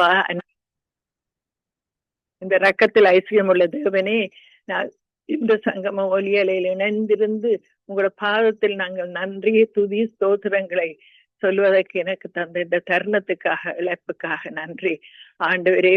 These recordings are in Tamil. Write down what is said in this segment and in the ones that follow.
அப்பா இந்த ரக்கத்தில் ஐஸ்வர்யம் உள்ள தேவனே நான் இந்த சங்கம ஒலியலையில் இணைந்திருந்து உங்களோட பாதத்தில் நாங்கள் நன்றியை துதி ஸ்தோத்திரங்களை சொல்வதற்கு எனக்கு தந்த இந்த தருணத்துக்காக இழப்புக்காக நன்றி. ஆண்டவரே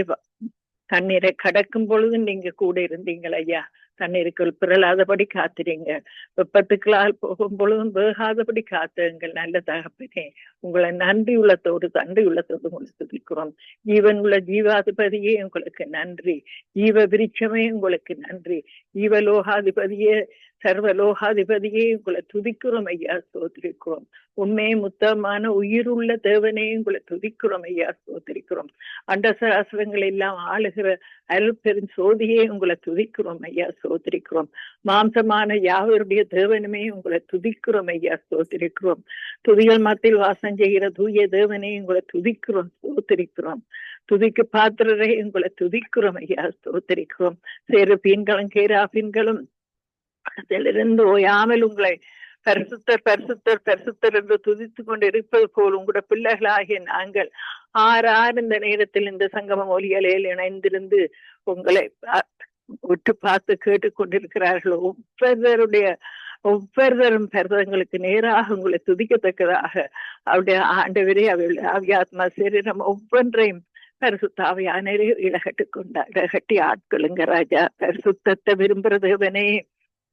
தண்ணீரை கடக்கும் பொழுது நீங்க கூட இருந்தீங்கள் ஐயா. தண்ணீருக்குள் பிறலாதபடி காத்திரீங்க வெப்பத்துக்களால் போகும் பொழுதும் வேகாதபடி காத்துங்கள். நல்ல தகப்பனே உங்களை நன்றி உள்ளத்தோடு நன்றி உள்ளத்தோடு உங்களை துதிக்கிறோம். ஜீவன் உள்ள ஜீவாதிபதியே உங்களுக்கு நன்றி. ஜீவ விருட்சமே உங்களுக்கு நன்றி. ஜீவலோகாதிபதியே சர்வலோகாதிபதியே உங்களை துதிக்கிறோம் ஐயா சோதரிக்கிறோம் உண்மை முத்தமான உயிருள்ள தேவனே உங்களை துதிக்கிறோம் ஐயா சோத்திருக்கிறோம் அண்டசராசரங்கள் எல்லாம் ஆளுகிற அருள்பெரும் சோதியே உங்களை துதிக்கிறோம் ஐயா சோதரிக்கிறோம் மாம்சமான யாவருடைய தேவனுமே உங்களை துதிக்கிறோம் ஐயா சோதரிக்கிறோம் துதிகள் மத்தியில் வாசம் செய்கிற தூய தேவனே உங்களை துதிக்கிறோம் சோதரிக்கிறோம் துதிக்கு பாத்திரரை உங்களை துதிக்கிறோம் ஐயா சோதரிக்கிறோம் சேரு பீன்களும் கேராபீன்களும் அதிலிருந்து ஓயாமல் உங்களை பரிசுத்தர் பரிசுத்தர் பரிசுத்தர் என்று துதித்து கொண்டு இருப்பது போல் உங்களோட பிள்ளைகளாகிய நாங்கள் ஆறு ஆறு இந்த நேரத்தில் இந்த சங்கம மொழிகளில் இணைந்திருந்து உங்களை உற்று பார்த்து கேட்டுக்கொண்டிருக்கிறார்கள். ஒவ்வொருவருடைய ஒவ்வொருவரும் பிறந்தவங்களுக்கு நேராக உங்களை துதிக்கத்தக்கதாக அவருடைய ஆண்டவரே அவருடைய ஆவியாத்மா சரீரம் ஒவ்வொன்றையும் பரிசுத்தாவியானரே இழகட்டு கொண்டா இழகட்டி ஆட்களுங்க ராஜா. பரிசுத்தத்தை விரும்புற தேவனே.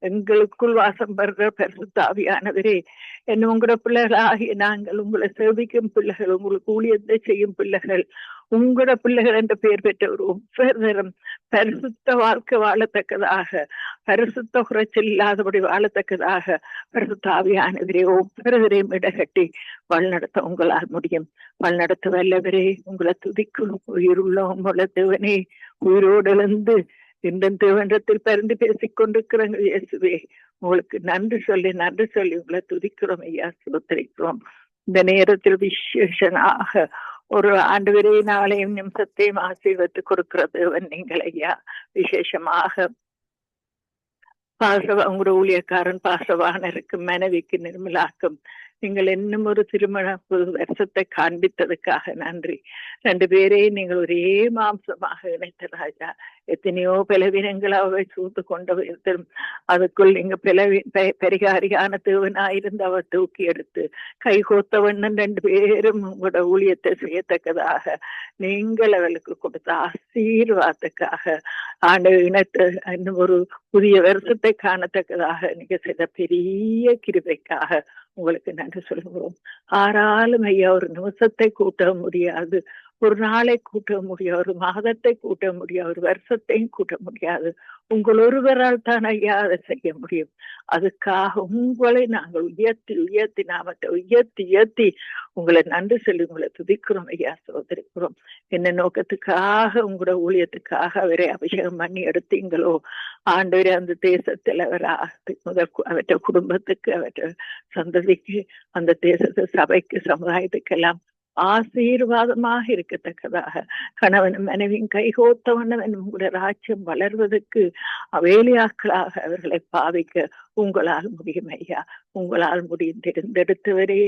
எங்களுக்குள் வாசம் பெறுற பரிசுத்தாவியானவரே என்ன உங்களோட பிள்ளைகளாகிய நாங்கள் உங்களை சேவிக்கும் பிள்ளைகள் உங்களுக்கு ஊழியத்தை செய்யும் பிள்ளைகள் உங்களோட பிள்ளைகள் என்ற பெயர் பெற்றவர் ஒவ்வொருத்தரும் பரிசுத்த வாழ்க்கை வாழத்தக்கதாக பரிசுத்த குறைச்சல் இல்லாதபடி வாழத்தக்கதாக பரிசுத்தாவியானவரே ஒவ்வொருவரையும் இடகட்டி வழிநடத்த உங்களால் முடியும் வழிநடத்த வல்லவரே உங்களை துதிக்கணும் உயிருள்ள உங்கள தேவனே உயிரோடு இழந்து இன்றும் திருவன்றத்தில் பரிந்து பேசிக் கொண்டிருக்கிறாங்க இயேசுவே உங்களுக்கு நன்றி சொல்லி நன்றி சொல்லி உங்களை துதிக்கிறோம் ஐயா சுத்திரிக்கிறோம் இந்த நேரத்தில் விசேஷனாக ஒரு ஆண்டு வரை நாளையும் நிமிஷத்தையும் ஆசீர்வத்து கொடுக்கிறது நீங்கள் ஐயா. விசேஷமாக பாசவ உங்களோட ஊழியக்காரன் பாசவானருக்கு மனைவிக்கு நிர்மலாக்கும் நீங்கள் இன்னும் ஒரு திருமண வருஷத்தை காண்பித்ததுக்காக நன்றி. ரெண்டு பேரையும் நீங்கள் ஒரே மாம்சமாக இணைத்த ராஜா. எத்தனையோ பலவீனங்கள் அவை சூழ்ந்து கொண்டு அதுக்குள் நீங்க பிளவி பெரிகாரியான தேவனாயிருந்து அவர் தூக்கி எடுத்து கை கோத்தவண்ணன் ரெண்டு பேரும் உங்களோட ஊழியத்தை செய்யத்தக்கதாக நீங்கள் அவளுக்கு கொடுத்த ஆசீர்வாதத்துக்காக ஆண்டு இனத்தை இன்னும் ஒரு புதிய வருஷத்தை காணத்தக்கதாக நீங்க செய்த பெரிய கிருபைக்காக உங்களுக்கு நன்றி சொல்கிறோம் ஆறாலும் ஐயா ஒரு நிமிஷத்தை கூட்ட முடியாது. ஒரு நாளை கூட்ட முடியாது ஒரு மாதத்தை கூட்ட முடியாது ஒரு வருஷத்தையும் கூட்ட முடியாது. உங்கள் ஒருவரால் தான் ஐயா அதை செய்ய முடியும். அதுக்காக உங்களை நாங்கள் உயர்த்தி உயர்த்தி நாமத்தை உயர்த்தி உயர்த்தி உங்களை நன்றி சொல்லி உங்களை துதிக்கிறோம் ஐயா சோதரிக்கிறோம் என்ன நோக்கத்துக்காக உங்களோட ஊழியத்துக்காக அவரை அபிஷேகம் பண்ணி எடுத்தீங்களோ ஆண்டவரே அந்த தேசத்தில் அவர் முதல் அவற்ற குடும்பத்துக்கு அவற்ற சந்ததிக்கு அந்த தேசத்து சபைக்கு சமுதாயத்துக்கெல்லாம் ஆசீர்வாதமாக இருக்கத்தக்கதாக. கணவன் மனைவியும் கைகோத்தவண்ணன் உங்களுடைய ராஜ்யம் வளர்வதற்கு வேலையாக்களாக அவர்களை பாவிக்க உங்களால் முடியும் ஐயா உங்களால் முடியும் தெரிந்தெடுத்தவரே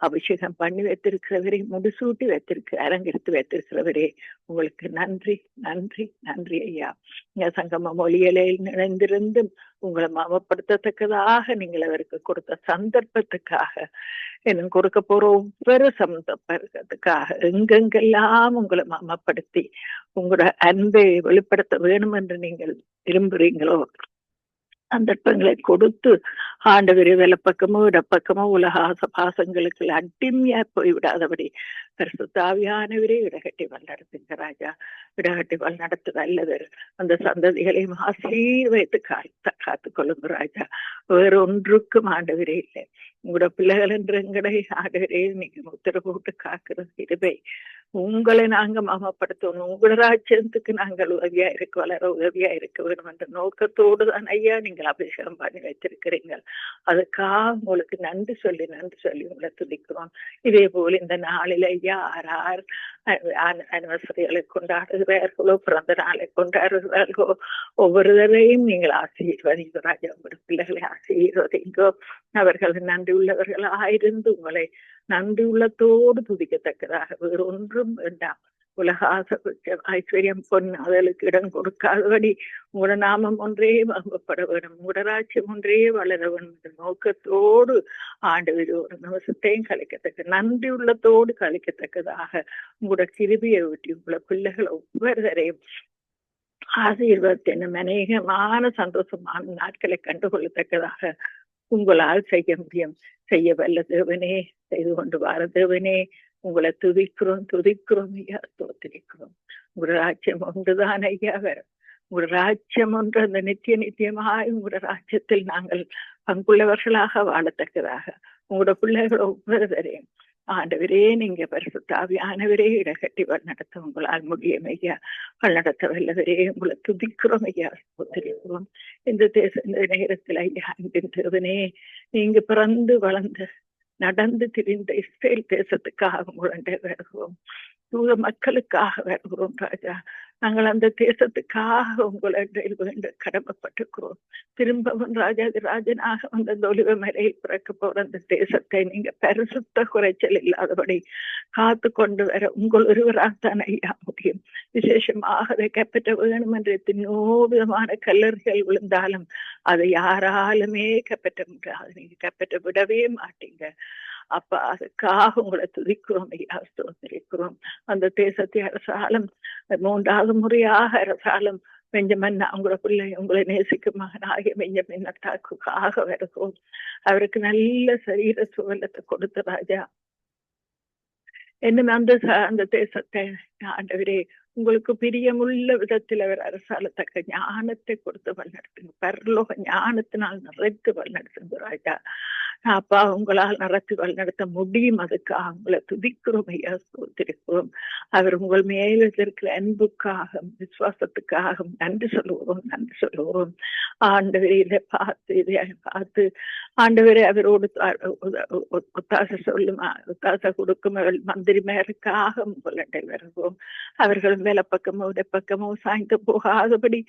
அபிஷேகம் பண்ணி வைத்திருக்கிறவரே முடிசூட்டி வைத்திருக்க அரங்கெடுத்து வைத்திருக்கிறவரே உங்களுக்கு நன்றி நன்றி நன்றி ஐயா. நீங்க சங்கம மொழியலையில் நினைந்திருந்து உங்களை மாமப்படுத்தத்தக்கதாக நீங்கள் அவருக்கு கொடுத்த சந்தர்ப்பத்துக்காக எனக்கு கொடுக்க போற ஒவ்வொரு சந்தர்ப்பத்துக்காக எங்கெங்கெல்லாம் உங்களை மாமப்படுத்தி உங்களோட அன்பை வெளிப்படுத்த வேணும் என்று நீங்கள் விரும்புறீங்களோ சந்தர்ப்பங்களை கொடுத்து ஆண்டவரை வெலப்பக்கமோ இடப்பக்கமோ உலக ஆச பாசங்களுக்கு அட்டிமையா போய்விடாதபடி பரிசுத்தாவியானவரே இடகட்டி வல்லடத்துங்க ராஜா. இடகட்டி வழிநடத்து அல்லது அந்த சந்ததிகளையும் ஆசீர்வைத்து காத்து காத்து கொள்ளுங்க ராஜா. வேற ஒன்றுக்கும் ஆண்டவரே இல்லை. உங்களோட பிள்ளைகள் என்று எங்களை ஆண்டவரே நீங்க முத்திர போட்டு காக்கிறது இருபை உங்களை நாங்க மாமப்படுத்தணும். உங்களோட ராஜ்யத்துக்கு நாங்கள் உதவியா இருக்க வளர உதவியா இருக்க வேண்டும் என்ற நோக்கத்தோடு தான் ஐயா நீங்கள் அபிஷேகம் பண்ணி வைத்திருக்கிறீங்க அதுக்காக உங்களுக்கு நன்றி சொல்லி நன்றி சொல்லி உங்களை துதிக்கிறோம். இதே போல இந்த நாளில் யார் யார் அனிவர்சரிகளை கொண்டாடுகிறார்களோ பிறந்த நாளை கொண்டாடுகிறார்களோ ஒவ்வொருவரையும் நீங்கள் ஆசீர்வதிங்க ராஜா உங்களுடைய பிள்ளைகளை ஆசீர்வதிங்கோ அவர்கள் நன்றி உள்ளவர்களாயிருந்து உங்களை நன்றி உள்ளத்தோடு துதிக்கத்தக்கதாக வேறு ஒன்றும் வேண்டாம் உலக ஆசை ஐஸ்வர்யம் பொன் அதற்கு இடம் கொடுக்காதபடி உங்களோட நாமம் ஒன்றே வகுப்பட வேண்டும். உடராட்சியம் ஒன்றே வளர வேண்டும். நோக்கத்தோடு ஆண்டு ஒரு நிமிஷத்தையும் கலைக்கத்தக்க நன்றி உள்ளத்தோடு கலைக்கத்தக்கதாக உங்களோட கிருபியை ஒட்டி உங்களோட பிள்ளைகளை ஒவ்வொருவரையும் ஆசீர்வாதத்தின். அநேகமான சந்தோஷமான நாட்களை கண்டுகொள்ளத்தக்கதாக உங்களால் செய்ய முடியும். செய்ய வல்ல தேவனே செய்து கொண்டு வார தேவனே உங்களை துதிக்கிறோம் துதிக்கிறோம் ஐயா தோத்திருக்கிறோம் உங்களோட ராஜ்யம் ஒன்றுதான் ஐயா வரும் உங்களோட ராஜ்யம் ஒன்று அந்த நித்திய நித்தியமாய் உங்களோட ராஜ்யத்தில் நாங்கள் பங்குள்ளவர்களாக வாழத்தக்கதாக. உங்களோட பிள்ளைகளை ஒவ்வொரு தரையும் ஆண்டவரே நீங்க பரிசுத்தாவியானவரே இடகட்டி வழிநடத்த உங்களால் முடியும் ஐயா. வழிநடத்த வல்லவரே உங்களை துதிக்கிறோம் ஐயா ஒத்திரிக்கிறோம் இந்த தேச இந்த நேரத்தில் ஐயா அன்பின் நீங்க பிறந்து வளர்ந்த நடந்து திரிந்த இஸ்ரேல் தேசத்துக்காக உங்களுடைய வருகிறோம் தூய மக்களுக்காக வருகிறோம் ராஜா. நாங்கள் அந்த தேசத்துக்காக உங்களிடையில் வேண்டு கடமைப்பட்டிருக்கிறோம். திரும்பவும் ராஜாதி ராஜனாக வந்த அந்த ஒலிவ மலையில் பிறக்க போற அந்த தேசத்தை நீங்க பரிசுத்த குறைச்சல் இல்லாதபடி காத்து கொண்டு வர உங்கள் ஒருவராகத்தான் ஐயா முடியும். விசேஷமாக அதை கைப்பற்ற வேணும் என்று எத்தனையோ விதமான கல்லறிகள் விழுந்தாலும் அதை யாராலுமே கைப்பற்ற முடியாது. நீங்க கைப்பற்ற விடவே மாட்டீங்க. அப்ப அதுக்காக உங்களை துதிக்கிறோம் ஐயா ஸ்தோத்திரிக்கிறோம். அந்த தேசத்தை அரசாலும் மூன்றாவது முறையாக அரசாலும் பெஞ்சமன் உங்களோட பிள்ளை உங்களை நேசிக்கும் மகனாகிய பெஞ்சமின் அத்தாக்குக்காக வருகிறோம். அவருக்கு நல்ல சரீர சுவலத்தை கொடுத்த ராஜா. என்னும் அந்த அந்த தேசத்தை ஆண்டவரே உங்களுக்கு பிரியமுள்ள விதத்தில் அவர் அரசாலத்தக்க ஞானத்தை கொடுத்து வழிநடத்துங்க பரலோக ஞானத்தினால் நிறைத்து வழிநடத்துங்க ராஜா. அப்பா உங்களால் நடத்தி வழிநடத்த முடியும். அதுக்காக உங்களை துதிக்கிறோம் ஐயா சோத்திருக்கிறோம் அவர் உங்கள் மேலிருக்கிற அன்புக்காக விசுவாசத்துக்காக நன்றி சொல்லுவோம் நன்றி சொல்லுவோம் ஆண்டவரை இதை பார்த்து இதை பார்த்து. ஆண்டவரை அவரோடு ஒத்தாசை சொல்லும் ஒத்தாசை கொடுக்கும். அவள் மந்திரி மேலுக்காக உங்களுடைய வருவோம். அவர்கள் வேலை பக்கமோ பக்கமோ சாய்ந்து போகாதபடி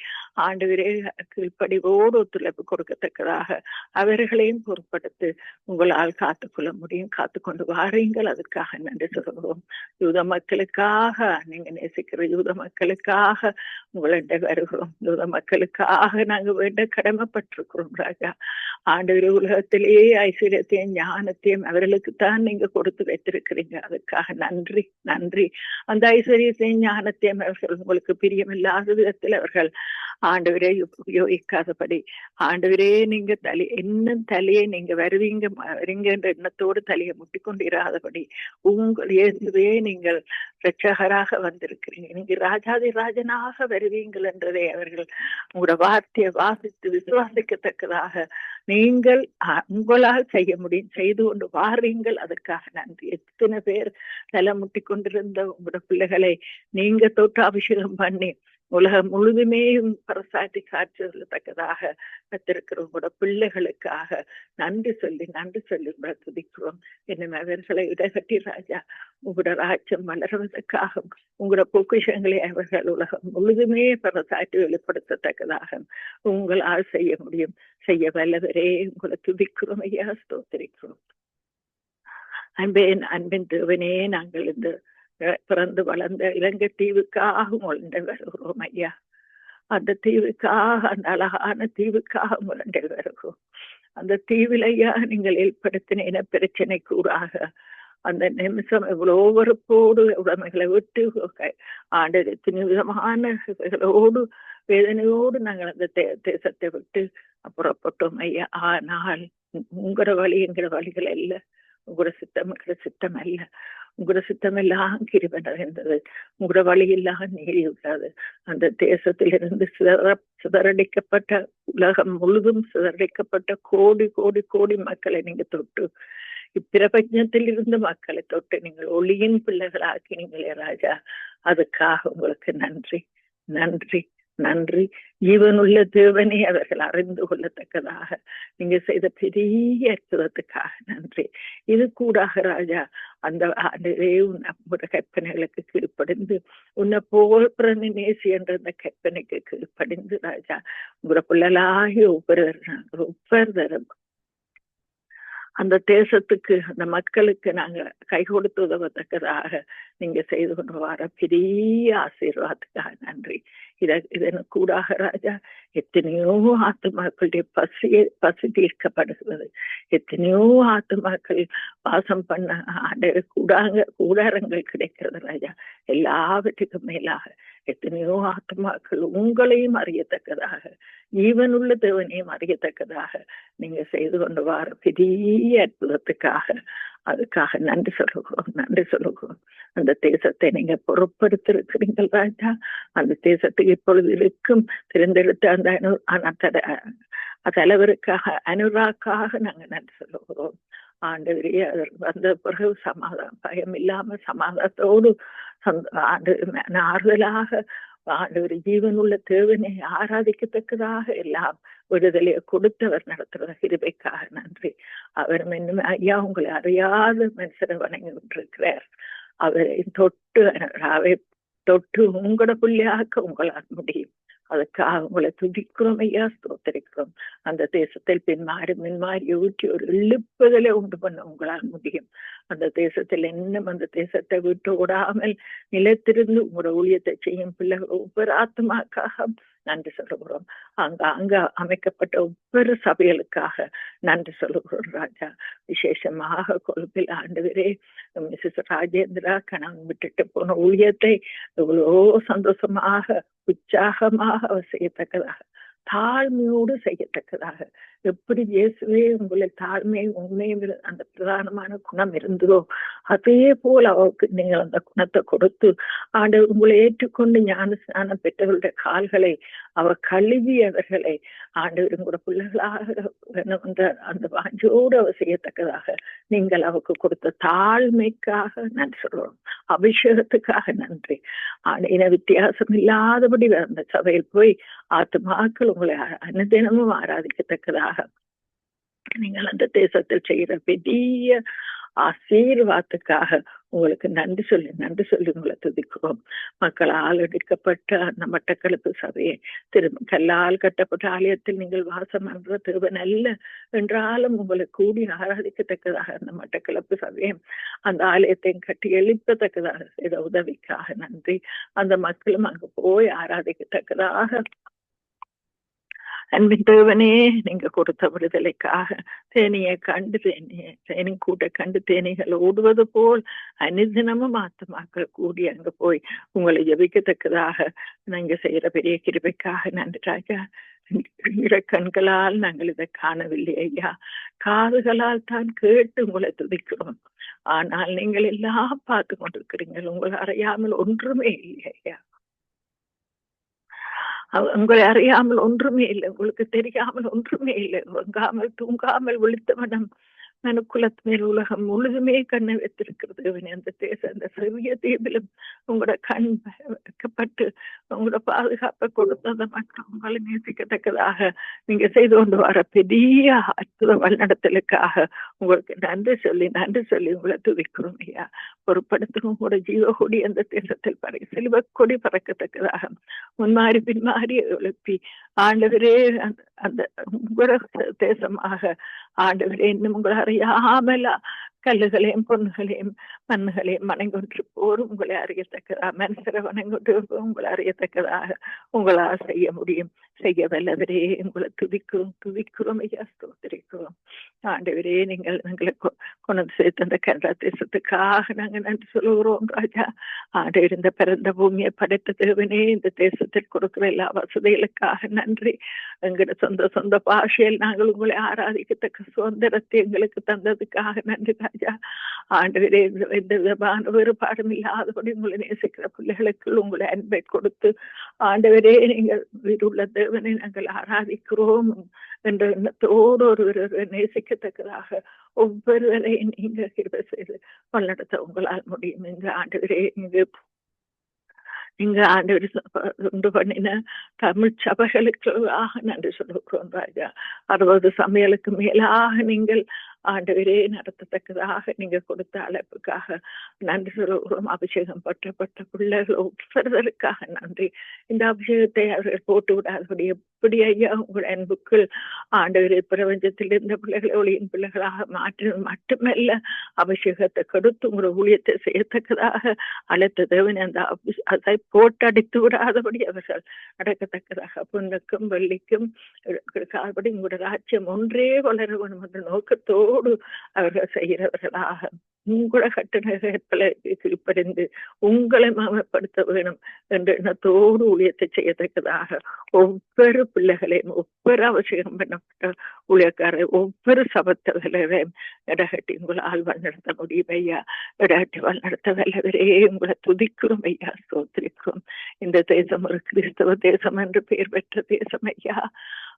ஆண்டவரே கீழ்ப்படிவோடு ஒத்துழைப்பு கொடுக்கத்தக்கதாக அவர்களையும் பொருட்படுத்து. உங்களால் காத்துக்கொள்ள முடியும் காத்துக்கொண்டு வாருங்கள். அதுக்காக நன்றி சொல்கிறோம் யூத மக்களுக்காக நீங்க நேசிக்கிற யூத மக்களுக்காக உங்களிட வருகிறோம். யூத மக்களுக்காக நாங்க வேண்ட கடமைப்பட்டிருக்கிறோம் ராஜா. ஆண்டு உலகத்திலேயே ஐஸ்வர்யத்தையும் ஞானத்தையும் அவர்களுக்கு தான் நீங்க கொடுத்து வைத்திருக்கிறீங்க. அதுக்காக நன்றி நன்றி. அந்த ஐஸ்வர்யத்தையும் ஞானத்தையும் அவர்கள் உங்களுக்கு பிரியமில்லாத விதத்தில் அவர்கள் ஆண்டவரே உபயோகிக்காதபடி. ஆண்டவரே நீங்க தலை இன்னும் தலையை நீங்க வருவீங்க வருவீங்கன்ற எண்ணத்தோடு தலையை முட்டிக்கொண்டிராதபடி உங்கள் இயேசுவே நீங்கள் இரட்சகராக வந்திருக்கிறீங்க நீங்கள் ராஜாதி ராஜனாக வருவீங்கள் என்றதை அவர்கள் உங்களோட வார்த்தையை வாசித்து விசுவாசிக்கத்தக்கதாக நீங்கள் உங்களால் செய்ய முடியும். செய்து கொண்டு வாரீங்கள். அதுக்காக நன்றி. எத்தனை பேர் தலை முட்டி கொண்டிருந்த உங்களோட பிள்ளைகளை நீங்க தொட்டு அபிஷேகம் பண்ணி உலகம் முழுதுமே பரசாட்டி காற்றுதற்கதாக கத்திருக்கிற உங்களோட பிள்ளைகளுக்காக நன்றி சொல்லி நன்றி சொல்லி உங்களை துதிக்கிறோம். என்னும் அவர்களை இடகட்டி ராஜா உங்களோட ராஜ்யம் வளர்வதற்காக உங்களோட பொக்கிஷங்களை அவர்கள் உலகம் முழுதுமே பரசாட்டி வெளிப்படுத்தத்தக்கதாக உங்களால் செய்ய முடியும். செய்ய வல்லவரே உங்களை துதிக்கிறோம் ஐயா ஸ்தோத்திரிக்கிறோம். அன்பேன் அன்பின் தேவனே நாங்கள் இந்த பிறந்து வளர்ந்த இலங்கை தீவுக்காக உங்களை வருகிறோம் ஐயா அந்த தீவுக்காக அந்த அழகான தீவுக்காக முரண்டு வருகிறோம் அந்த தீவில் ஐயா நீங்கள் ஏற்படுத்தின இன பிரச்சனை கூறாக அந்த நிமிஷம் எவ்வளோ வெறுப்போடு உடமைகளை விட்டு ஆண்டு எத்தனை விதமானோடு வேதனையோடு நாங்கள் அந்த தேசத்தை விட்டு புறப்பட்டோம் ஐயா ஆனால் உங்கிற வழி எங்கிற வழிகள் அல்ல உங்களோட சித்தம் எங்கிற சித்தம் அல்ல உங்களோட சித்தம் எல்லாம் கிருப உங்களோட வழியில்லாக நீடி உள்ளது. அந்த தேசத்திலிருந்து சிதற சிதறடிக்கப்பட்ட உலகம் முழுதும் சிதறடிக்கப்பட்ட கோடி கோடி கோடி மக்களை நீங்க தொட்டு இப்பிரபஞ்சத்தில் இருந்து மக்களை தொட்டு நீங்கள் ஒளியின் பிள்ளைகளாக்கி நீங்களே ராஜா. அதுக்காக உங்களுக்கு நன்றி. நன்றி. நன்றி. ஜீவனுள்ள தேவனை அவர்கள் அறிந்து கொள்ளத்தக்கதாக. நீங்க செய்த பெரிய அற்புதத்துக்காக நன்றி. இது கூடாக ராஜா அந்த ஆண்டவே உன்னோட கற்பனைகளுக்கு கீழ்ப்படிந்து உன்னை போல் பிறந்து நேசி என்ற அந்த கற்பனைக்கு கீழ்ப்படிந்து ராஜா உங்களோட பிள்ளைகளாகி ஒவ்வொரு ஒவ்வொரு தரம் அந்த தேசத்துக்கு அந்த மக்களுக்கு நாங்க கை கொடுத்து உதவத்தக்கதாக நீங்க செய்து கொண்டு வர பெரிய ஆசீர்வாதத்துக்காக நன்றி. இத இதன் கூடாக ராஜா எத்தனையோ ஆத்துமாக்களுடைய பசியை பசி தீர்க்கப்படுகிறது. எத்தனையோ ஆத்துமாக்கள் வாசம் பண்ண ஆண்டு கூடாங்க கூடாரங்கள் கிடைக்கிறது ராஜா. எல்லாவற்றுக்கும் மேலாக எத்தனையோ ஆத்மாக்கள் உங்களையும் அறியத்தக்கதாக ஜீவனுள்ள தேவனையும் அறியத்தக்கதாக நீங்க செய்து கொண்டு வர பெரிய அற்புதத்துக்காக அதுக்காக நன்றி சொல்லுகிறோம் நன்றி சொல்லுகிறோம். அந்த தேசத்தை நீங்க பொறுப்படுத்திருக்கிறீங்கள் ராஜா. அந்த தேசத்துக்கு இப்பொழுது இருக்கும் தெரிந்தெடுத்த அந்த அனு தலைவருக்காக அனுராக்காக நாங்க நன்றி சொல்லுகிறோம். ஆண்டு வந்த பிறகு சமாதானம் பயம் இல்லாம சமாதானத்தோடு ஆறுதலாக ஆண்டவர் ஜீவனுள்ள தேவனை ஆராதிக்கத்தக்கதாக எல்லாம் விடுதலையை கொடுத்தவர் நடத்துகிற கிருபைக்காக நன்றி. அவர் இன்னும் ஐயா உங்களை அறியாத மனுஷரை வணங்கி கொண்டிருக்கிறார் அவரை தொட்டு அவை தொட்டு உங்களோட புள்ளியாக்க உங்களால் முடியும். அதுக்காக உங்களை துதிக்கிறோம் ஐயா ஸ்தோத்தரிக்கிறோம். அந்த தேசத்தில் பின்மாறி மின்மாறி ஊற்றி ஒரு இழுப்புதலை உண்டு பண்ண உங்களால் முடியும். அந்த தேசத்தில் இன்னும் அந்த தேசத்தை விட்டு ஓடாமல் நிலைத்திருந்து உங்களோட ஊழியத்தை செய்யும் பிள்ளைகள் ஒவ்வொரு ஆத்மாக்காக நன்றி சொல்லுகிறோம். அங்க அங்க அமைக்கப்பட்ட ஒவ்வொரு சபைகளுக்காக நன்றி சொல்லுகிறோம் ராஜா. விசேஷமாக கொழுப்பில் ஆண்டவரே மிஸ்ஸஸ் ராஜேந்திரா கணவன் விட்டுட்டு போன ஊழியத்தை எவ்வளோ சந்தோஷமாக உற்சாகமாக அவர் செய்யத்தக்கதாக தாழ்மையோடு செய்யத்தக்கதாக. எப்படி இயேசுவே உங்களை தாழ்மை உண்மையும் அந்த பிரதானமான குணம் இருந்ததோ அதே போல அவருக்கு நீங்கள் அந்த குணத்தை கொடுத்து ஆண்டு உங்களை ஏற்றுக்கொண்டு ஞான ஸ்நானம் பெற்றவருடைய கால்களை அவர் கழுவியவர்களை ஆண்டவரும் கூட பிள்ளைகளாக அந்த அந்த வாஞ்சோடு அவர் செய்யத்தக்கதாக நீங்கள் அவருக்கு கொடுத்த தாழ்மைக்காக நன்றி சொல்லணும். அபிஷேகத்துக்காக நன்றி. இன வித்தியாசம் இல்லாதபடி அந்த சபையில் போய் ஆத்மாக்கள் உங்களை அனுதினமும் ஆராதிக்கத்தக்கதாக. நீங்கள் அந்த தேசத்தில் செய்கிற பெரிய ஆசீர்வாதத்துக்காக உங்களுக்கு நன்றி சொல்லி நன்றி சொல்லி உங்களை துதிக்கிறோம். மக்களால் எடுக்கப்பட்ட அந்த மட்டக்களப்பு சபையை திரும்ப கல்லால் கட்டப்பட்ட ஆலயத்தில் நீங்கள் வாசம் என்ற திருவன் அல்ல என்றாலும் உங்களை கூடி ஆராதிக்கத்தக்கதாக அந்த மட்டக்களப்பு சபையை அந்த ஆலயத்தை கட்டி எழுப்பத்தக்கதாக செய்த உதவிக்காக நன்றி. அந்த மக்களும் அங்கு போய் ஆராதிக்கத்தக்கதாக அன்பின் தேவனே நீங்க கொடுத்த விடுதலைக்காக தேனியை கண்டு தேனியை தேனி கூட்ட கண்டு தேனிகள் ஓடுவது போல் அனுதினமும் ஆத்தமாக்கள் கூடி அங்க போய் உங்களை ஜபிக்கத்தக்கதாக நீங்க செய்யற பெரிய கிருபைக்காக நன்றி ராஜா. கண்களால் நாங்கள் இதை காணவில்லை ஐயா. காதுகளால் தான் கேட்டு உங்களை துதிக்கிறோம். ஆனால் நீங்கள் எல்லாம் பார்த்து கொண்டிருக்கிறீர்கள். உங்களை அறியாமல் ஒன்றுமே இல்லை ஐயா. உங்களை அறியாமல் ஒன்றுமே இல்லை. உங்களுக்கு தெரியாமல் ஒன்றுமே இல்லை. உறங்காமல் தூங்காமல் விழித்த மனம் மேல் உலகம் முழுதுமே கண்ணை வைத்திருக்கிறது அந்த தேசம் அந்த சிறிய தீபிலும் உங்களோட கண் வைக்கப்பட்டு உங்களோட பாதுகாப்பை கொடுத்து அந்த மக்கள் உங்களை நேசிக்கத்தக்கதாக நீங்க செய்து கொண்டு வர பெரிய அற்புத வழிநடத்தலுக்காக உங்களுக்கு நன்றி சொல்லி நன்றி சொல்லி உங்களை துதிக்கிறோம் ஐயா. பொறுப்படுத்தும் உங்களோட ஜீவகொடி அந்த தேசத்தில் பறை செல்வ கொடி பறக்கத்தக்கதாக முன்மாறி பின்மாறி எழுப்பி ஆண்டவரே அந்த உங்களோட தேசமாக ஆண்டவரே இன்னும் உங்களால் அறியாமல கல்லுகளையும் பொண்ணுகளையும் மண்ணுகளையும் வணங்கொன்று போர் உங்களை அறியத்தக்கதா? மனுஷரை வணங்கொன்று உங்களை அறியத்தக்கதாக உங்களால் செய்ய முடியும். செய்ய வல்லவரே உங்களை துதிக்கிறோம் துதிக்கிறோம் ஐயா ஸ்தோத்திரிக்கிறோம் ஆண்டவரே நீங்கள் எங்களை கொண்டு சேர்த்து அந்த கனடா தேசத்துக்காக நாங்கள் நன்றி சொல்லுகிறோம் ராஜா ஆண்டவர் இந்த பிறந்த பூமியை படைத்த தேவனே இந்த தேசத்தில் கொடுக்கிற எல்லா வசதிகளுக்காக நன்றி எங்களோட சொந்த சொந்த பாஷையில் நாங்கள் உங்களை ஆராதிக்கத்தக்க சுதந்திரத்தை எங்களுக்கு தந்ததுக்காக நன்றி ராஜா ஆண்டவரே எந்த விதமான வேறுபாடும் இல்லாதபடி உங்களை நேசிக்கிற பிள்ளைகளுக்கு உங்களை அன்பை கொடுத்து ஆண்டவரே நீங்கள் வீடுள்ள தேவனை நாங்கள் ஆராதிக்கிறோம் என்ற எண்ணத்தோடு ஒருவர் நேசிக்கத்தக்கதாக ஒவ்வொருவரையும் நீங்க கிருப செய்து வழிநடத்த உங்களால் முடியும். இந்த ஆண்டுகளே இங்கு இங்க ஆண்டவர் உண்டு பண்ணின தமிழ் சபைகளுக்காக நன்றி சொல்லுகிறோம் ராஜா. அறுபது சமையலுக்கு மேலாக நீங்கள் ஆண்டவரே நடத்தத்தக்கதாக நீங்க கொடுத்த அழைப்புக்காக நன்றி சொல்லுகிறோம் அபிஷேகம் பற்றப்பட்ட பிள்ளைகள் ஒவ்வொருவருக்காக நன்றி இந்த அபிஷேகத்தை அவர்கள் போட்டு விடாதபடி எப்படி ஐயா உங்கள் அன்புக்குள் ஆண்டவரே பிரபஞ்சத்தில் இருந்த பிள்ளைகளை ஒளியின் பிள்ளைகளாக மாற்ற மட்டுமல்ல அபிஷேகத்தை கொடுத்து உங்களோட ஊழியத்தை செய்யத்தக்கதாக அழைத்த தேவன் அந்த அதை போட்டடித்து விடாதபடி அவர்கள் நடக்கத்தக்கதாக பொண்ணுக்கும் வெள்ளிக்கும் கால்படி உங்களோட ராஜ்யம் ஒன்றே வளர வேண்டும் என்ற நோக்கத்தோடு அன்போடு அவர்கள் செய்கிறவர்களாக உங்கள கட்டணங்களை கீழ்ப்படிந்து உங்களை மாமப்படுத்த வேணும் என்ற எண்ணத்தோடு ஊழியத்தை செய்யத்தக்கதாக ஒவ்வொரு பிள்ளைகளையும் ஒவ்வொரு அவசியம் பண்ணப்பட்ட ஊழியக்காரை ஒவ்வொரு சபத்தவர்களையும் இடகட்டி உங்களால் வழிநடத்த முடியும் ஐயா இடகட்டி வழிநடத்த வல்லவரே உங்களை துதிக்கிறோம் ஐயா சோத்திரிக்கும் இந்த தேசம் ஒரு கிறிஸ்தவ தேசம் என்று பெயர் பெற்ற தேசம் ஐயா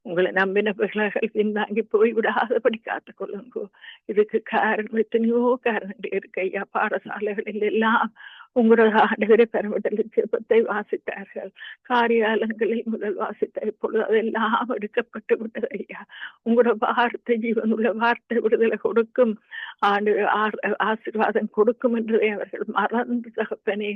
உங்களை நம்பினவர்களாக பின்தாங்கி போய்விடாதபடி போய் விடாதபடி காத்துக்கொள்ளுங்கோ. இதுக்கு காரணம் எத்தனையோ காரணங்கள் இருக்கு ஐயா. பாடசாலைகளில் எல்லாம் உங்களோட ஆண்டவரை பெறவிடல் ஜெபத்தை வாசித்தார்கள். காரியாலங்களில் முதல் வாசித்த இப்பொழுது அதெல்லாம் எடுக்கப்பட்டு விட்டது ஐயா. உங்களோட வார்த்தை ஜீவனுள்ள வார்த்தை விடுதலை கொடுக்கும். ஆண்டு ஆசீர்வாதம் கொடுக்கும் என்றதை அவர்கள் மறந்து தகப்பனே.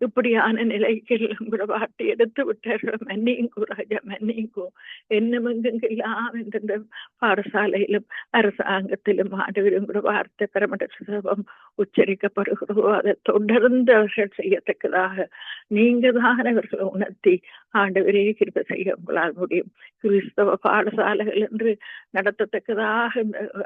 இப்படியான நிலைகள் உங்களோட வாட்டி எடுத்து விட்டார்கள் மன்னியுங்கோ ராஜா மன்னியுங்கோ என்னமெங்கெல்லாம் இந்த பாடசாலையிலும் அரசாங்கத்திலும் ஆண்டவர் உங்களோட வார்த்தை பெறமட்ட சுலபம் உச்சரிக்கப்படுகிறதோ அதை தொடர்ந்து அவர்கள் செய்யத்தக்கதாக நீங்க தான் அவர்களை உணர்த்தி ஆண்டவரே கிருப செய்ய உங்களால் முடியும். கிறிஸ்தவ பாடசாலைகள் என்று நடத்தத்தக்கதாக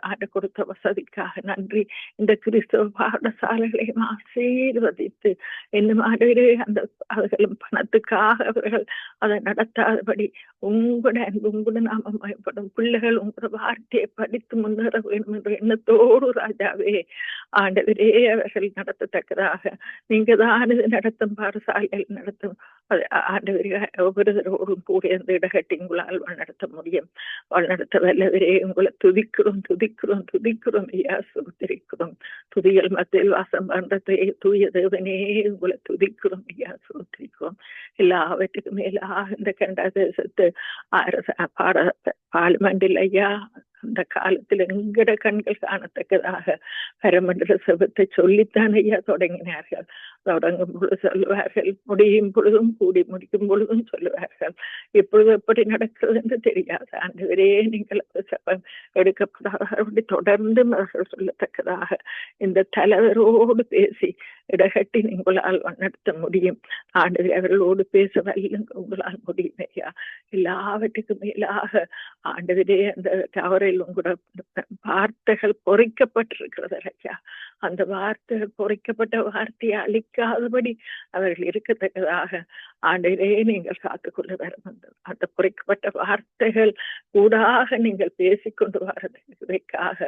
ஆண்டு கொடுத்த வசதிக்காக நன்றி. இந்த கிறிஸ்தவ பாடசாலைகளையும் ஆசீர்வதித்து இன்னும் ஆண்டவரே அந்த அவர்களும் பணத்துக்காக அவர்கள் அதை நடத்தாதபடி உங்களோட அன்பு உங்களோட நாம பயப்படும் பிள்ளைகள் உங்களோட வார்த்தையை படித்து முன்னேற வேண்டும் என்ற எண்ணத்தோடு ராஜாவே ஆண்டவரே அவர்கள் நடத்தத்தக்கதாக. நீங்க தான் இது நடத்தும் பாடசாலைகள் நடத்தும் ஆண்டவரே ஒவ்வொருவரோடும் கூட இந்த இடகட்டி உங்களால் வழிநடத்த முடியும் வழிநடத்த வல்லவரே உங்களை துதிக்கிறோம் துதிக்கிறோம் துதிக்கிறோம் ஐயா சுத்திரிக்கிறோம் துதியல் மத்தியில் வாசம் பண்றதே தூய தேவனே உங்களை துதிக்கிறோம் ஐயா சுத்திரிக்கிறோம் எல்லாவற்றுக்கும் மேலாக இந்த கண்ட தேசத்து அரச பாட பார்லிமெண்டில் ஐயா அந்த காலத்துல எங்கட கண்கள் காணத்தக்கதாக பரமண்டல செபத்தை சொல்லித்தான் ஐயா தொடங்கினார்கள். தொடங்கும் பொழுது சொல்லுவார்கள் முடியும் பொழுதும் கூடி முடிக்கும் பொழுதும் சொல்லுவார்கள். இப்பொழுது எப்படி நடக்கிறது என்று தெரியாது. ஆண்டவரே நீங்கள் அந்த எடுக்கப்படாத எடுக்கப்படாதபடி தொடர்ந்து அவர்கள் சொல்லத்தக்கதாக இந்த தலைவரோடு பேசி இடகட்டி உங்களால் நடத்த முடியும். ஆண்டவர் அவர்களோடு பேச வல்லுங்க உங்களால் முடியும் ஐயா. எல்லாவற்றுக்கும் மேலாக ஆண்டவரே அந்த கவரையில் உங்களோட வார்த்தைகள் பொறிக்கப்பட்டிருக்கிறது ஐயா அந்த வார்த்தைகள் பொறிக்கப்பட்ட வார்த்தையை அழிக்காதபடி அவர்கள் இருக்கத்தக்கதாக ஆண்டிலேயே நீங்கள் காத்துக்கொள்ள வரும் அந்த அந்த பொறிக்கப்பட்ட வார்த்தைகள் கூடாக நீங்கள் பேசிக்கொண்டு வரதுக்காக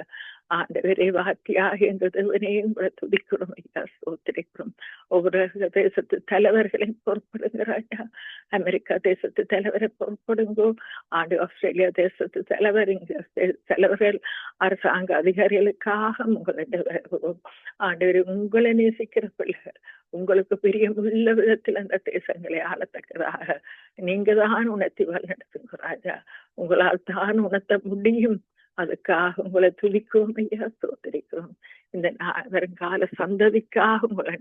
ஆண்டவரே வாத்தியாக என்ற தேவனே உங்களை துதிக்கிறோம் ஐயா சோத்திரிக்கிறோம் ஒவ்வொரு தேசத்து தலைவர்களையும் பொறுப்படுங்க ராஜா அமெரிக்கா தேசத்து தலைவரை பொறுப்படுங்கோ ஆண்டு ஆஸ்திரேலியா தேசத்து தலைவர் இங்க தலைவர்கள் அரசாங்க அதிகாரிகளுக்காக உங்களிடம் வருகிறோம் ஆண்டவர் உங்களை நேசிக்கிற பிள்ளைகள் உங்களுக்கு பிரியமுள்ள விதத்தில் அந்த தேசங்களை ஆளத்தக்கதாக நீங்க தான் உணர்த்தி வழிநடத்துங்க ராஜா உங்களால் தான் உணர்த்த முடியும் அதுக்காக உங்களை துதிக்கிறோம் ஐயா சோதரிக்கிறோம் இந்த வருங்கால சந்ததிக்காக உங்களை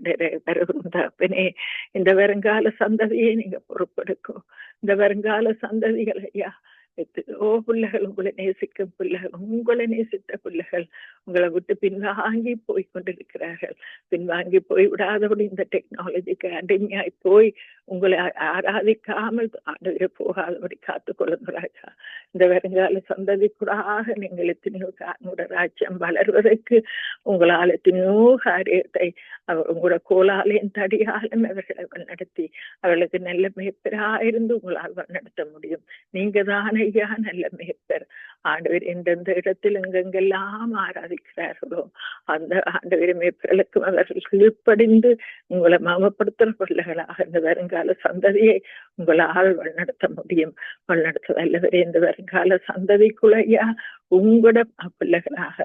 வருகிறோம் தகப்பனே இந்த வருங்கால சந்ததியை நீங்க பொறுப்பெடுக்கும் இந்த வருங்கால சந்ததிகள் ஐயா எத்தனையோ பிள்ளைகள் உங்களை நேசிக்கும் பிள்ளைகள் உங்களை நேசித்த பிள்ளைகள் உங்களை விட்டு பின்வாங்கி போய் கொண்டிருக்கிறார்கள். பின்வாங்கி போய் விடாதபடி இந்த டெக்னாலஜிக்கு அடிமையாய் போய் உங்களை ஆராதிக்காமல் ஆண்டு போகாதபடி காத்துக் ராஜா இந்த வருங்கால சந்ததி கூடாக நீங்கள் எத்தனையோ உங்களோட ராஜ்யம் வளர்வதற்கு உங்களால் எத்தனையோ காரியத்தை அவர் உங்களோட கோலாலையும் தடியாலும் அவர்களை நடத்தி அவர்களுக்கு நல்ல மேய்ப்பராயிருந்து உங்களால் நடத்த முடியும். நீங்க தான் ஐயா நல்ல மேய்ப்பர். ஆண்டவர் எந்தெந்த இடத்தில் எங்கெங்கெல்லாம் ஆராதிக்கிறார்களோ அந்த ஆண்டவர் மேய்ப்பர்களுக்கும் அவர்கள் கீழ்ப்படிந்து உங்களை மமப்படுத்துற பிள்ளைகளாக இந்த வருங்கால வருங்கால சந்ததியை உங்களால் வழிநடத்த முடியும். வழிநடத்த வல்லவரே இந்த வருங்கால சந்ததிக்குள்ளையா உங்களோட பிள்ளைகளாக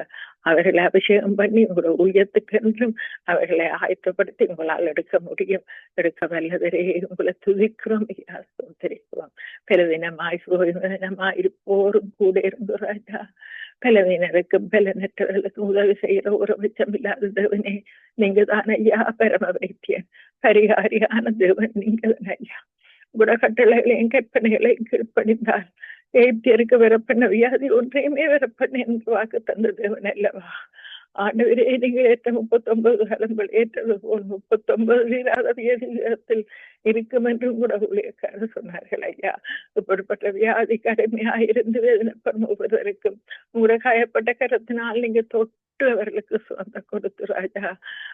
அவர்களை அபிஷேகம் பண்ணி உங்களோட ஊழியத்துக்கு என்றும் அவர்களை ஆயத்தப்படுத்தி உங்களால் எடுக்க முடியும். எடுக்க வல்லவரே உங்களை துதிக்கிறோம் ஐயா சோதரிக்கிறோம் பெருதினமாய் சுகதினமாய் இருப்போரும் கூட இருந்து ராஜா பலவீனருக்கும் பலனற்றவர்களுக்கும் உதவி செய்கிற ஒரு மிச்சம் இல்லாத தேவனே நீங்க தான் ஐயா பரம வைத்தியன் பரிகாரியான தேவன் நீங்க தான் ஐயா. உங்களோட கட்டளைகளையும் கற்பனைகளையும் கீழ்ப்படிந்தால் ஏத்தியருக்கு வரப்பண்ண வியாதி ஒன்றையுமே வரப்பண்ண என்று வாக்கு தந்த தேவன் அல்லவா? ஆண்டவரே நீங்கள் ஏற்ற முப்பத்தொன்பது காலங்கள் ஏற்றது போல் முப்பத்தொன்பது வீராத வியாதியில் இருக்கும் என்றும் கூட ஊழியக்காரர் சொன்னார்கள் ஐயா இப்படிப்பட்ட வியாதி கடுமையாயிருந்து வேதனைப்படும் ஒவ்வொருவருக்கும் உங்களோட காயப்பட்ட கரத்தினால் நீங்க தொட்டு மற்றவர்களுக்கு சுதந்திரம் கொடுத்து ராஜா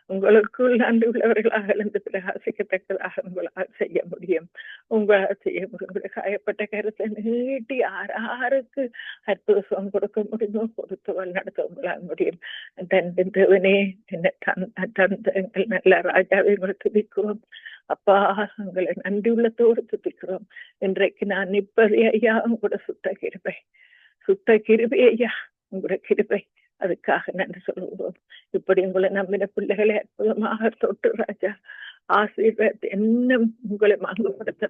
உங்களுக்குள் நன்றி உள்ளவர்களாக இருந்து பிரகாசிக்கத்தக்கதாக உங்களால் செய்ய முடியும் உங்களால் செய்ய முடியும் காயப்பட்ட கருத்தை நீட்டி ஆறாருக்கு அற்புதம் கொடுக்க முடியுமோ கொடுத்து வழிநடத்த உங்களால் முடியும் தன் தேவனே என்ன தந்த எங்கள் நல்ல ராஜாவை உங்களுக்கு துதிக்கிறோம் அப்பா உங்களை நன்றி உள்ளத்தோடு துதிக்கிறோம் இன்றைக்கு நான் நிற்பது ஐயா உங்களோட சுத்த கிருபை சுத்த கிருபை ஐயா உங்களோட கிருபை அதுக்காக நன்றி சொல்லுவோம்? இப்படி உங்களை நம்பின பிள்ளைகளை அற்புதமாக தொட்டு ராஜா ஆசீர்வாத் என்ன உங்களை மங்கப்படுத்த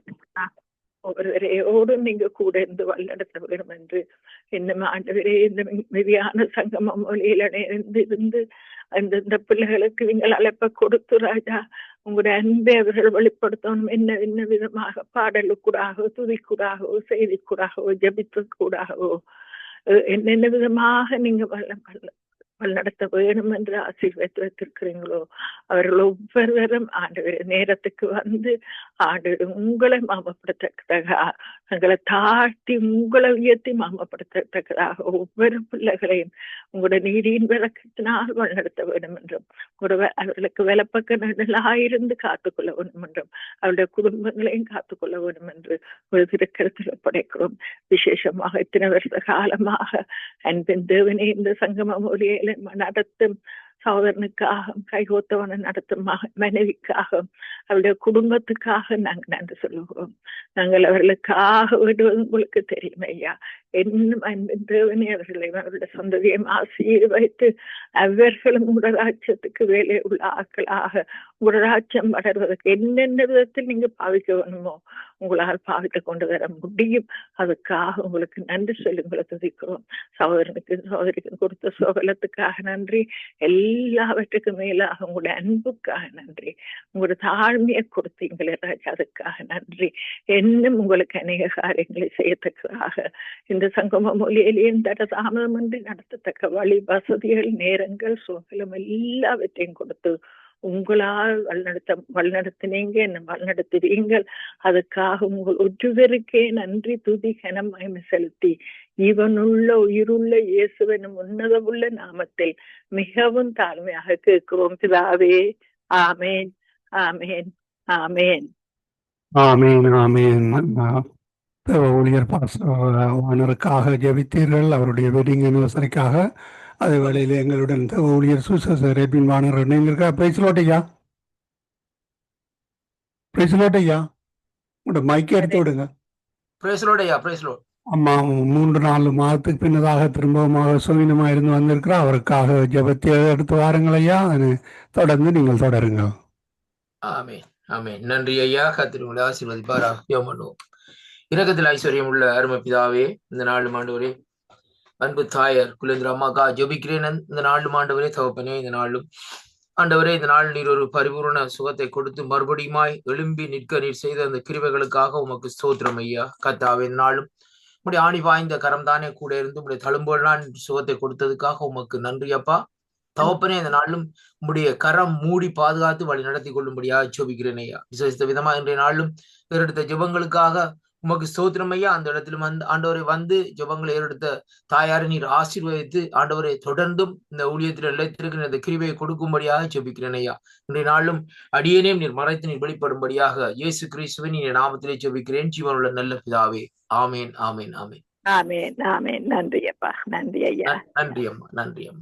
ஒவ்வொருவரையோடு நீங்க கூட இருந்து வல்லடத்த வேணும் என்று இன்னும் ஆண்டவரே இந்த மிதியான சங்கம மொழியில இருந்து இருந்து அந்த இந்த பிள்ளைகளுக்கு நீங்கள் அழைப்ப கொடுத்து ராஜா உங்களுடைய அன்பை அவர்கள் வெளிப்படுத்தணும். என்ன என்ன விதமாக பாடலுக்கூடாகவோ துதிக்கூடாகவோ செய்திக்கூடாகவோ ஜபித்துக்கூடாகவோ என்னென்ன விதமாக நீங்க வல்ல வழிநடத்த வேணும் என்று ஆசீர்வதித்து வைத்திருக்கிறீங்களோ? அவர்கள் ஒவ்வொருவரும் ஆண்டு நேரத்துக்கு வந்து ஆண்டு உங்களை மாமப்படுத்தத்தக்கதாக எங்களை தாழ்த்தி உங்களை உயர்த்தி மாமப்படுத்தத்தக்கதாக ஒவ்வொரு பிள்ளைகளையும் உங்களோட நீதியின் விளக்கத்தினால் வழிநடத்த வேண்டும் என்றும் உங்களோட அவர்களுக்கு விலப்பக்க நடுலாயிருந்து காத்துக்கொள்ள வேண்டும் என்றும் அவருடைய குடும்பங்களையும் காத்துக்கொள்ள வேண்டும் என்று ஒரு திருக்கரத்தில் படைக்கிறோம் விசேஷமாக இத்தனை வருஷ காலமாக அன்பின் தேவனே இந்த சங்கம மொழியில நடத்தும் சகோதரனுக்காக கைகோத்தவனை நடத்தும் மனைவிக்காக அவருடைய குடும்பத்துக்காக நாங்கள் நன்றி சொல்லுகிறோம் நாங்கள் அவர்களுக்காக விடுவது உங்களுக்கு தெரியும் ஐயா என்னும் அன்பின் தேவனே அவர்களை அவருடைய சந்ததியம் ஆசீர்வைத்து அவர்களும் உடராட்சியத்துக்கு வேலை உள்ள ஆக்களாக உடராட்சம் வளர்வதற்கு என்னென்ன விதத்தில் நீங்க பாவிக்க வேணுமோ உங்களால் பாவித்து கொண்டு வர முடியும் அதுக்காக உங்களுக்கு நன்றி சொல்லி உங்களை துதிக்கிறோம் சகோதரனுக்கு சகோதரிக்கு கொடுத்த சோகலத்துக்காக நன்றி எல்லாவற்றுக்கும் மேலாக உங்களுடைய அன்புக்காக நன்றி உங்களோட தாழ்மையை கொடுத்தீங்களே ராஜா அதுக்காக நன்றி இன்னும் உங்களுக்கு அநேக காரியங்களை செய்யத்தக்கதாக இந்த சங்கம மொழியிலேயும் தட தாமதமின்றி நடத்தத்தக்க வழி வசதிகள் நேரங்கள் சுகலம் எல்லாவற்றையும் கொடுத்து உங்களால் வழிநடத்த வழிநடத்தினீங்க என்ன வழிநடத்துவீங்கள் அதுக்காக உங்கள் ஒருவருக்கே நன்றி துதி கனம் மகிமை செலுத்தி இவனுள்ள உயிருள்ள இயேசுவனும் உன்னதமுள்ள நாமத்தில் மிகவும் தாழ்மையாக கேட்கிறோம். பிதாவே ஆமேன் ஆமேன் ஆமேன். ஆமேன் ஆமேன். ஊழியர் பாசனருக்காக ஜெபித்தீர்கள் அவருடைய வெட்டிங் அனிவர்சரிக்காக அதே வேளையில் எங்களுடன் ஊழியர் சுசர் ரெபின் வானர் இணைந்திருக்கா பிரைஸ்லோட்டையா பிரைஸ்லோட்டையா உங்களோட மைக்கை எடுத்து விடுங்க. பிரேசலோடையா பிரேசலோ அம்மா மூன்று நாலு மாதத்துக்கு பின்னதாக திரும்பமாக சுவீனமா இருந்து வந்திருக்கிறோம் அவருக்காக ஜபத்தை எடுத்து வாருங்கள் ஐயா. தொடர்ந்து நீங்கள் தொடருங்க ஆமே ஆமே நன்றி ஐயா. கத்திரி உங்களை ஆசீர்வதிப்பாரா யோம் இரகத்தில் ஐஸ்வர்யம் உள்ள அருமை பிதாவே இந்த நாலு ஆண்டவரே அன்பு தாயர் குலேந்திர அம்மாக்கா ஜபிக்கிறேன். இந்த நாலு ஆண்டவரே தகப்பனே இந்த நாளும் ஆண்டவரே இந்த நாள் நீர் ஒரு பரிபூர்ண சுகத்தை கொடுத்து மறுபடியுமாய் எழும்பி நிற்க நீர் செய்த அந்த கிருவைகளுக்காக உமக்கு ஸ்தோத்திரம் ஐயா. கத்தாவே இந்த நாளும் உடைய ஆணி வாய்ந்த கரம் தானே கூட இருந்து உடைய தழும்போலாம் சுகத்தை கொடுத்ததுக்காக உமக்கு நன்றி அப்பா. தகப்பனே இந்த நாளும் உடைய கரம் மூடி பாதுகாத்து வழி நடத்தி கொள்ளும்படியா ஜோபிக்கிறேன் ஐயா. விசேஷித்த விதமா இன்றைய நாளும் ஏறெடுத்த ஜெபங்களுக்காக உமக்கு ஸ்தோத்திரம் ஐயா. அந்த இடத்துல வந்து ஆண்டவரை வந்து ஜெபங்களை ஏறெடுத்த தாயாரை நீர் ஆசீர்வதித்து ஆண்டவரை தொடர்ந்தும் இந்த ஊழியத்தில் நிலைத்திருக்கிற இந்த கிருவையை கொடுக்கும்படியாக ஜெபிக்கிறேன் ஐயா. இன்றைய நாளும் அடியேனையும் நீர் மறைத்து நீர் வெளிப்படும்படியாக இயேசு கிறிஸ்துவின் நீர் நாமத்திலே ஜெபிக்கிறேன். ஜீவனுள்ள நல்ல பிதாவே. ஆமேன் ஆமேன் ஆமேன். ஆமேன் ஆமேன். நன்றி அப்பா. நன்றி ஐயா. நன்றி அம்மா நன்றி அம்மா.